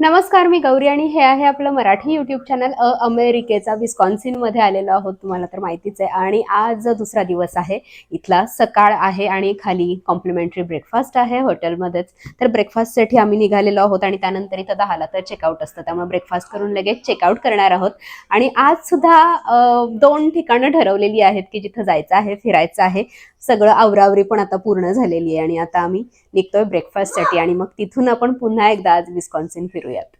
नमस्कार मी गौरी आणि हे आहे आपलं मराठी युट्यूब चॅनल अ अमेरिकेचा विस्कॉन्सिनमध्ये आलेलो आहोत. तुम्हाला तर माहितीच आहे. आणि आज दुसरा दिवस आहे. इथला सकाळ आहे आणि खाली कॉम्प्लिमेंटरी ब्रेकफास्ट आहे हॉटेलमध्येच तर ब्रेकफास्टसाठी आम्ही निघालेलो आहोत आणि त्यानंतर इथं दहाला तर चेकआउट असतं. त्यामुळे ब्रेकफास्ट करून लगेच चेकआउट करणार आहोत. आणि आज सुद्धा दोन ठिकाणं ठरवलेली आहेत की जिथं जायचं आहे फिरायचं आहे. सगळं आवरावरी पण आता पूर्ण झालेली आहे आणि आता आम्ही निघतोय ब्रेकफास्टसाठी आणि मग तिथून आपण पुन्हा एकदा आज विस्कॉन्सिन फिरूयात.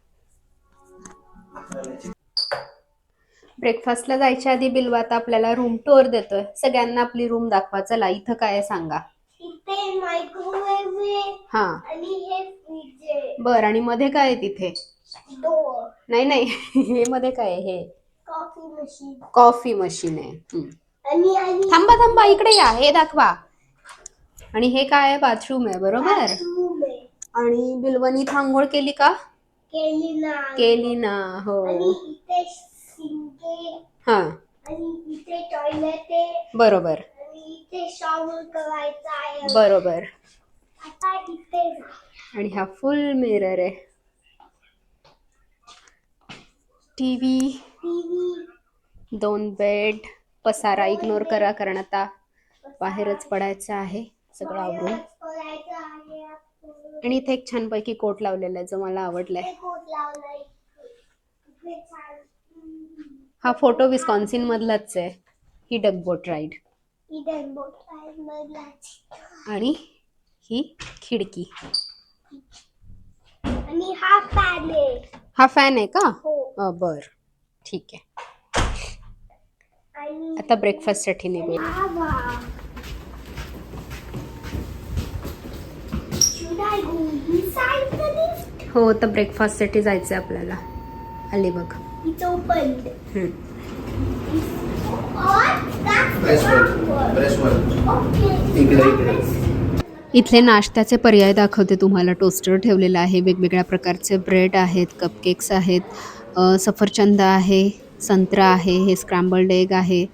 ब्रेकफास्टला जायच्या आधी बिलवा आता आपल्याला रूम टूर देतोय. सगळ्यांना आपली रूम दाखवा. चला इथं काय आहे सांगा. हा. बर आणि मध्ये काय आहे तिथे? नाही नाही. हे मध्ये काय आहे? हे कॉफी मशीन कॉफी मशीन आहे. थांबा थांबा इकडे या. हे दाखवा. आणि हे काय आहे? बाथरूम आहे बरोबर? आणि बिलवनी आंघोळ केली का? केली ना. केली ना हो. हा. बरोबर. बरोबर. आणि हा फुल मिरर आहे. टीव्ही दोन बेड पसारा इग्नोर करा कारण आता बाहेरच पडायचं आहे सगळं आवरून. आणि इथे एक छानपैकी कोट लावलेला आहे जो मला आवडलाय. हा फोटो विस्कॉन्सिन मधलाच आहे. ही डगबोट राईड आणि ही खिडकी. आणि हा हा फॅन आहे का? हो. बर. ठीक आहे. आता ब्रेकफास्टसाठी निघूया. हा? हो तर ब्रेकफास्टसाठी जायचं आहे आपल्याला. आली बघ. इकडे इथले नाश्त्याचे पर्याय दाखवते तुम्हाला. टोस्टर ठेवलेलं आहे. वेगवेगळ्या प्रकारचे ब्रेड आहेत कपकेक्स आहेत सफरचंद आहे संत्रा आहे हे स्क्रॅम्बल्ड एग आहे.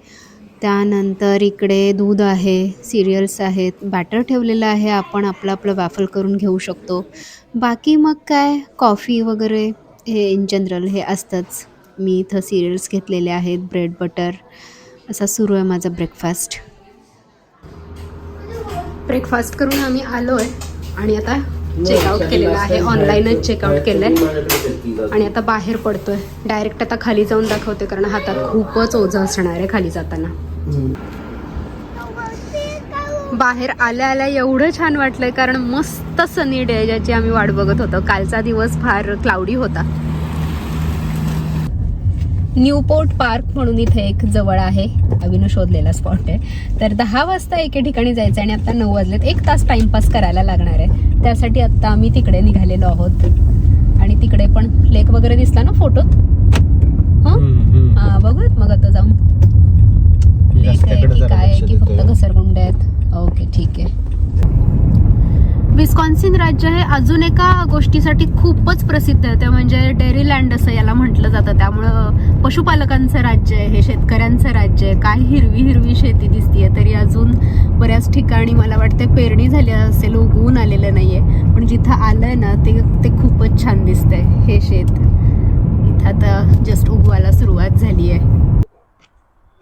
त्यानंतर इकडे दूध आहे सिरियल्स आहेत. बॅटर ठेवलेलं आहे आपण आपलं आपलं वॅफल करून घेऊ शकतो. बाकी मग काय? कॉफी वगैरे हे इन जनरल हे असतंच. मी इथं सिरियल्स घेतलेले आहेत ब्रेड बटर असा सुरू आहे माझा ब्रेकफास्ट ब्रेकफास्ट करून आम्ही आलो आहे आणि आता चेकआउट केलेलं आहे. ऑनलाईनच चेकआउट केलं आहे आणि आता बाहेर पडतोय. डायरेक्ट आता खाली जाऊन दाखवते कारण हातात खूपच ओझं असणार आहे खाली जाताना. बाहेर आल्या आल्या एवढं छान वाटलंय कारण मस्त सनी डे ज्याची आम्ही वाट बघत होतो. कालचा दिवस फार क्लाउडी होता. न्यूपोर्ट पार्क म्हणून इथे एक जवळ आहे. अविनं शोधलेला स्पॉट आहे. तर दहा वाजता एके ठिकाणी जायचं आणि आता नऊ वाजलेत. एक तास टाइमपास करायला लागणार आहे. त्यासाठी आता आम्ही तिकडे निघालेलो आहोत. आणि तिकडे पण लेक वगैरे दिसला ना फोटोत हं? हा बघूत मग आता जाऊन. लेक आहे की काय आहे की फक्त घसरगुंड आहेत. ओके ठीक आहे. विस्कॉन्सिन राज्य हे अजून एका गोष्टीसाठी खूपच प्रसिद्ध आहे. ते म्हणजे डेअरी लँड असं याला म्हटलं जातं. त्यामुळं पशुपालकांचं राज्य आहे हे शेतकऱ्यांचं राज्य आहे. काय हिरवी हिरवी शेती दिसतीये तरी अजून बऱ्याच ठिकाणी मला वाटते पेरणी झाली असेल उगवून आलेलं नाहीये. पण जिथं आलंय ना ते ते खूपच छान दिसतंय. हे शेत इथं आता जस्ट उगवायला सुरुवात झाली आहे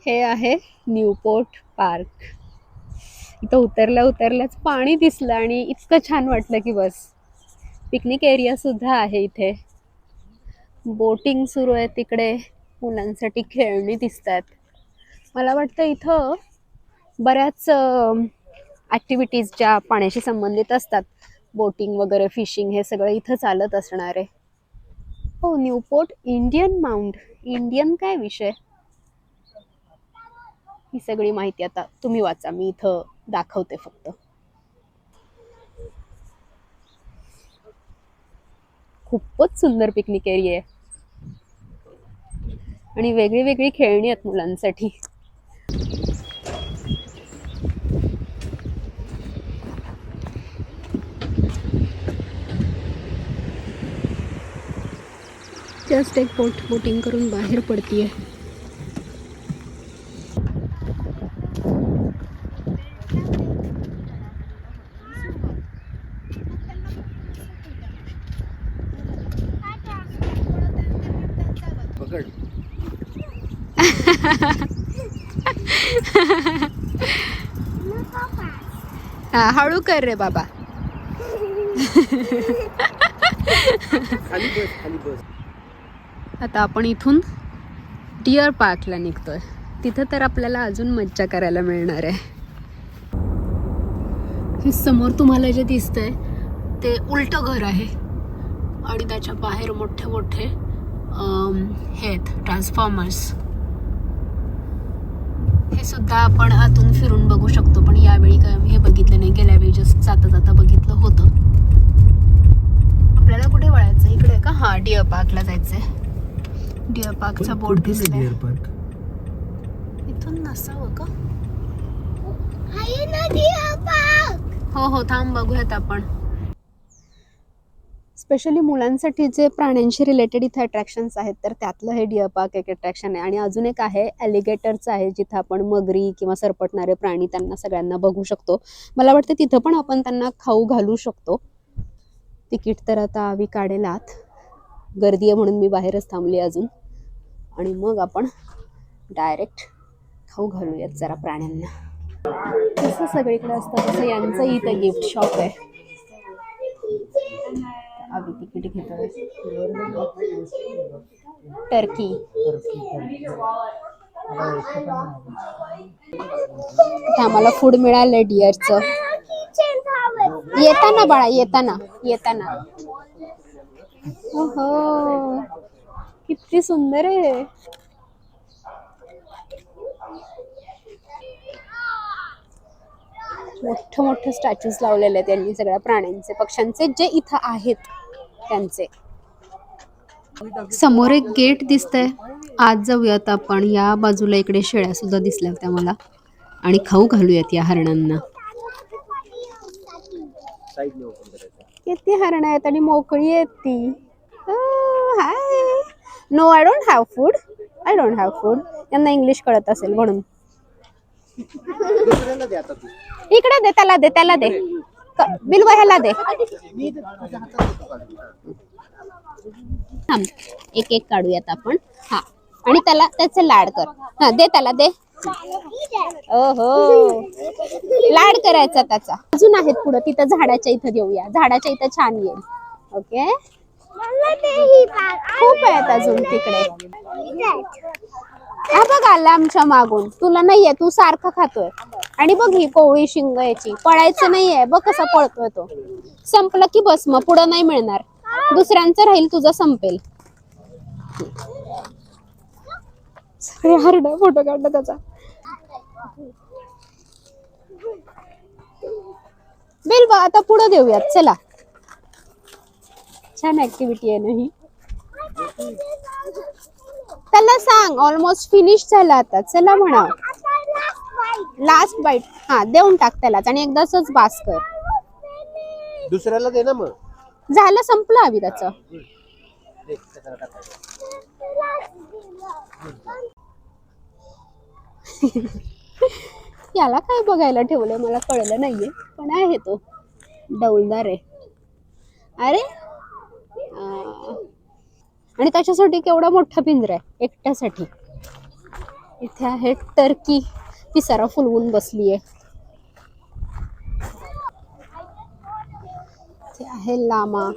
हे आहे न्यूपोर्ट पार्क. इथं उतरल्या उतरल्याच पाणी दिसलं आणि इतकं छान वाटलं की बस. पिकनिक एरियासुद्धा आहे इथे. बोटिंग सुरू आहे तिकडे. मुलांसाठी खेळणी दिसत आहेत मला वाटतं इथं बऱ्याच ॲक्टिव्हिटीज ज्या पाण्याशी संबंधित असतात. बोटिंग वगैरे फिशिंग हे सगळं इथं चालत असणार आहे. हो न्यूपोर्ट इंडियन माउंट इंडियन काय विषय? ही सगळी माहिती आता तुम्ही वाचा. मी इथं दाखवते फक्त. खूपच सुंदर पिकनिक एरिया आहे. आणि वेगळी वेगळी खेळणी आहेत मुलांसाठी. जस्ट एक बोट बोटिंग करून बाहेर पडतीये. हळू कर रे बाबा. खाली बस खाली बस. आता आपण इथून डिअर पार्कला निघतोय. तिथं तर आपल्याला अजून मज्जा करायला मिळणार आहे. हे समोर तुम्हाला जे दिसतंय ते उलट घर आहे. आणि त्याच्या बाहेर मोठे मोठे हे आहेत ट्रान्सफॉर्मर्स हे सुद्धा आपण आतून फिरून बघू शकतो पण यावेळी काय आम्ही हे बघितलं नाही गेल्या वेळी जस्ट जाता जाता बघितलं होतं. आपल्याला कुठे वळायचं? इकडे का? हा डिअर पार्कला जायचंय. डिअर पार्कचा बोर्ड दिसलाय पार्क इथून नसावं का. हो हो थांब बघूयात आपण. स्पेशली मुलांसाठी जे प्राण्यांशी रिलेटेड इथे अट्रॅक्शन्स आहेत तर त्यातलं हे डिअर पार्क एक अट्रॅक्शन आहे. आणि अजून एक आहे ॲलिगेटरचं आहे जिथं आपण मगरी किंवा सरपटणारे प्राणी त्यांना सगळ्यांना बघू शकतो. मला वाटतं तिथं पण आपण त्यांना खाऊ घालू शकतो. तिकीट तर आता आम्ही काढेल आत. गर्दी आहे म्हणून मी बाहेरच थांबली अजून. आणि मग आपण डायरेक्ट खाऊ घालूयात जरा प्राण्यांना. तसं सगळीकडे असतं तसं यांचं इथं गिफ्ट शॉप आहे. आम्ही तिकीट घेतो टर्की. आम्हाला फूड मिळालं डिअरचं येताना बाळा येताना येताना. हो किती सुंदर आहे. मोठे मोठे स्टॅच्यूज लावलेले आहेत त्यांनी सगळ्या प्राण्यांचे. पक्ष्यांचे जे इथं आहेत त्यांचे. समोर एक गेट दिसतंय. आज जाऊयात आपण. या बाजूला इकडे शेळ्या सुद्धा दिसल्या होत्या मला. आणि खाऊ घालूयात या हरणांना. किती हरण आहेत आणि मोकळी आहेत ती. Hi. No I don't have food I don't have food यांना इंग्लिश कळत असेल म्हणून. दुसऱ्याला दे आता तू. इकडे दे त्याला दे त्याला दे. बिलवा ह्याला दे. थांब एक एक काढूयात आपण. हा. आणि त्याला त्याचे लाड कर. हा दे त्याला दे. ओहो. लाड करायचा त्याचा. अजून आहेत पुढं तिथं झाडाच्या इथं देऊया. झाडाच्या इथं छान येईल. ओके? ही. खूप आहेत अजून तिकडे. आला आमच्या मागून. तुला नाहीये तू सारखं खातोय. आणि बघ ही कोवळी शिंग याची. पळायचं नाहीये बघ कसा पळतोय तो. संपलं की बस मग पुढं नाही मिळणार. दुसऱ्यांचं राहील तुझं संपेल. सगळे हरड फोटो काढला त्याचा. बिल बा आता पुढं देऊयात चला. छान ऍक्टिव्हिटी आहे ना ही. त्याला सांग ऑलमोस्ट फिनिश झाला आता चला म्हणा. लास्ट बाईट हा देऊन टाक त्यालाच आणि एकदाच बास कर दुसऱ्याला दे ना मग झालं संपलं हवी त्याचं. याला काय बघायला ठेवलंय मला कळलं नाहीये पण आहे तो डौलदार आहे अरे. आणि त्याच्यासाठी केवढा मोठा पिंजरा आहे एकट्यासाठी. इथे आहे टर्की. पिसारा फुलवून बसली आहे इथे आहे लामा.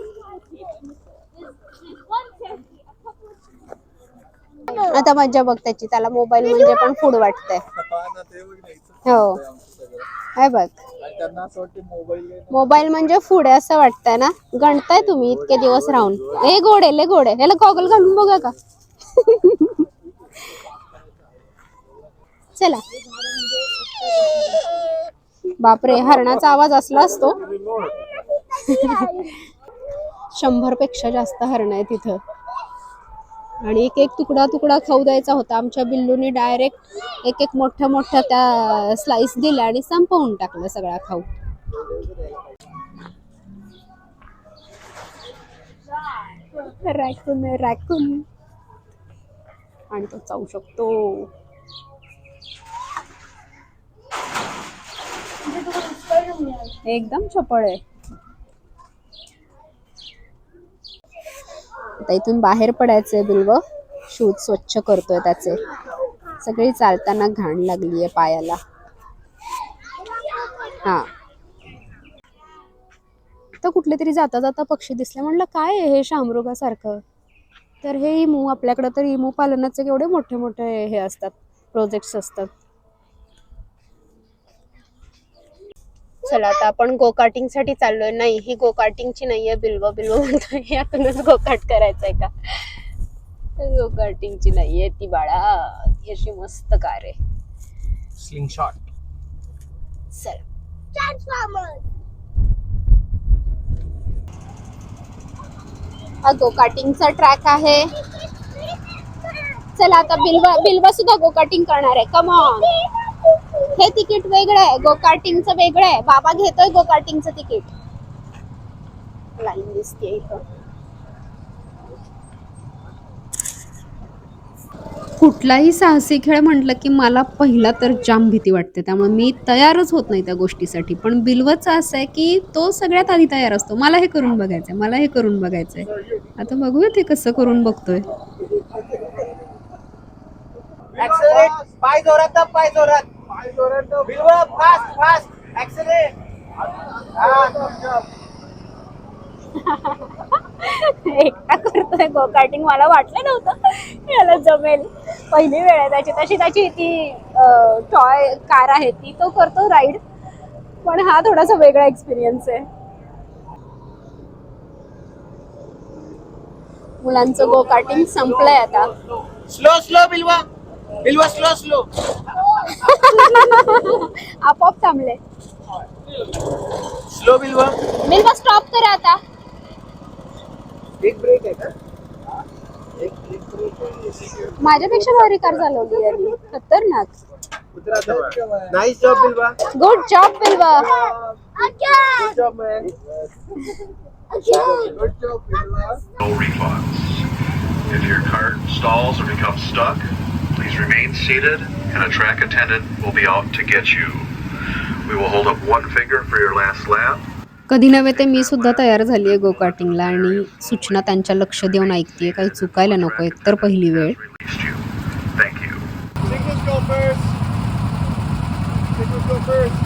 आता मज्जा बघ त्याची त्याला मोबाईल म्हणजे पण फूड वाटतंय. हो. आहे बघ. मोबाईल म्हणजे फुडे असं वाटतंय ना? गणताय तुम्ही इतके दिवस राहून. ए गोडे ले गोडे. याला गॉगल घालून बघा का? चला. बापरे हरणाचा आवाज असला असतो. शंभरपेक्षा जास्त हरण आहे तिथं आणि एक एक तुकडा तुकडा खाऊ द्यायचा होता. आमच्या बिल्लूने डायरेक्ट एक एक मोठ्या मोठ्या त्या स्लाइस दिल्या आणि संपवून टाकलं सगळा खाऊ. Raccoon raccoon. आणि तो चावू शकतो. एकदम चपळ आहे. आता इथून बाहेर पडायचंय बिल्व. शूज स्वच्छ करतोय त्याचे. सगळी चालताना घाण लागली आहे पायाला. हा. तर कुठले तरी जाता जाता पक्षी दिसले. म्हणलं काय आहे हे शामरुगासारखं? तर हे इमू आपल्याकडं तर इमू पालनाचे केवढे मोठे मोठे हे असतात प्रोजेक्ट्स असतात. चला आता आपण गोकार्टिंगसाठी चाललोय. नाही ही गोकार्टिंगची नाहीये बिल्व बिल्व म्हणतोय. यातूनच गोकाट करायचंय का? गोकार्टिंगची नाहीये ती बाळा. ती अशी मस्त कार आहे. स्लिंग शॉट चल. हा गोकाटिंगचा ट्रॅक आहे. चला आता बिल्वा बिल्वा सुद्धा गोकाटिंग करणार आहे. कमॉन हे तिकीट वेगळं आहे. गोकार्टिंगचं वेगळं आहे. बाबा घेतोय गोकार्टिंगचं तिकीट. लाईन दिसते कुठलाही साहसी खेळ म्हटलं की मला पहिला तर जाम भीती वाटते. त्यामुळे मी तयारच होत नाही त्या गोष्टीसाठी. पण बिल्वचं असं आहे की तो सगळ्यात आधी तयार असतो. मला हे करून बघायचंय. मला हे करून बघायचंय. आता बघूया ते कसं करून बघतोय. पाय जोरात पाय जोरात. फास्ट फास्ट ऍक्सेलरेट एकटा करतोय गोकार्टिंग मला वाटलं नव्हतं. याला जमेल. पहिली वेळ आहे त्याची. तशी त्याची ती टॉय कार आहे ती. तो करतो राईड पण हा थोडासा वेगळा एक्सपिरियन्स आहे. मुलांचं गोकार्टिंग संपलंय आता. स्लो स्लो बिलवा बिलवा स्लो स्लो आपोआप थांबले. स्लो बिलवा बिल्वा स्टॉप करा आता. एक ब्रेक आहे का? एक एक ब्रेक माझ्यापेक्षा भारी कार चालवली यांनी खतरनाक. Nice job Bilwa good job Bilwa. Good job man. Good job Bilwa. If your cart stalls or becomes stuck, please remain seated and a track attendant will be out to get you. We will hold up one finger for your last lap. कधी नव्हे ते मी सुद्धा तयार झाली आहे गोकार्टिंगला आणि सूचना त्यांच्या लक्ष देऊन ऐकते काही चुकायला नको एकतर पहिली वेळ. Thank you. Signals go first. Signals go first.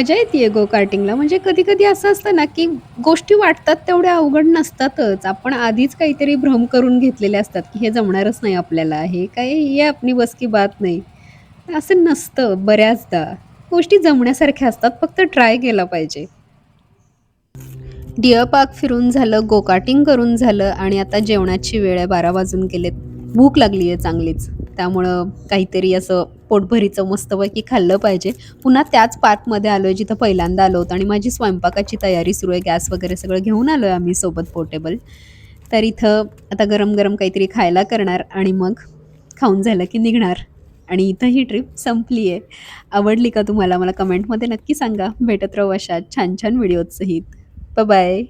मजा येते गो कार्टिंगला म्हणजे कधी कधी असं असतं ना की गोष्टी वाटतात तेवढ्या अवघड नसतातच. आपण आधीच काहीतरी भ्रम करून घेतलेले असतात की हे जमणारच नाही आपल्याला हे काय हे आपली बस की बात नाही. असं नसतं बऱ्याचदा. गोष्टी जमण्यासारख्या असतात फक्त ट्राय केला पाहिजे. डिअर पार्क फिरून झालं गोकार्टिंग करून झालं आणि आता जेवणाची वेळ आहे बारा वाजून गेलेत. भूक लागली आहे चांगलीच. त्यामुळं काहीतरी असं पोटभरीचं मस्तपैकी खाल्लं पाहिजे. पुन्हा त्याच पार्कमध्ये आलो आहे जिथं पहिल्यांदा आलो होतो आणि माझी स्वयंपाकाची तयारी सुरू आहे. गॅस वगैरे सगळं घेऊन आलो आहे आम्ही सोबत पोर्टेबल. तर इथं आता गरम गरम काहीतरी खायला करणार आणि मग खाऊन झालं की निघणार. आणि इथं ही ट्रिप संपली आहे. आवडली का तुम्हाला? मला कमेंटमध्ये नक्की सांगा. भेटत राहू अशा छान छान व्हिडिओज सहित. बाय